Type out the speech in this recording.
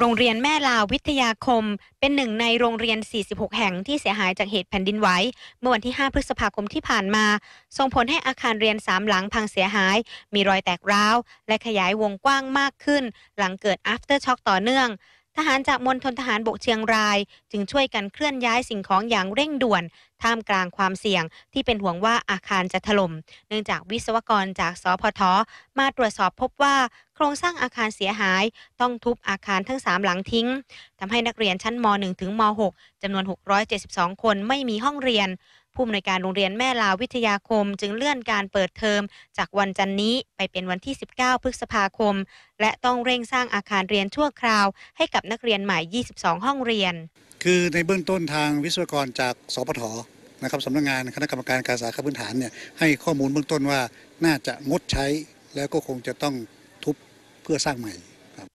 โรงเรียนแม่ลาววิทยาคม เป็นหนึ่งในโรงเรียน 46 แห่งที่เสียหายจากเหตุแผ่นดินไหว เมื่อวันที่ 5 พฤษภาคมที่ผ่านมา ส่งผลให้อาคารเรียนสามหลังพังเสียหาย มีรอยแตกร้าว และขยายวงกว้างมากขึ้น หลังเกิด after shock ต่อเนื่อง ทหารจากมณฑลทหารบกเชียงราย จึงช่วยกันเคลื่อนย้ายสิ่งของอย่างเร่งด่วน ท่ามกลางความเสี่ยงที่เป็นห่วงว่าอาคารจะถล่ม เนื่องจากวิศวกรจากสพทมาตรวจสอบพบว่า โครงสร้างอาคารเสียหาย ต้องทุบอาคารทั้ง 3 หลังทิ้งทำให้นักเรียนชั้นม .1 ถึงม .6 จำนวน 672 คนไม่มีห้องเรียน ผู้อำนวยการโรงเรียนแม่ลาววิทยาคม จึงเลื่อนการเปิดเทอมจากวันจันนี้ไปเป็นวันที่ 19 พฤษภาคม และต้องเร่งสร้างอาคารเรียนชั่วคราว ให้กับนักเรียนใหม่ 22 ห้องเรียน คือในเบื้องต้นทางวิศวกรจากสปทนะครับสำนักงานคณะกรรมการการศึกษาขั้นพื้นฐานเนี่ยให้ข้อมูลเบื้องต้นว่าน่าจะงดใช้แล้วก็คงจะต้องทุบเพื่อสร้างใหม่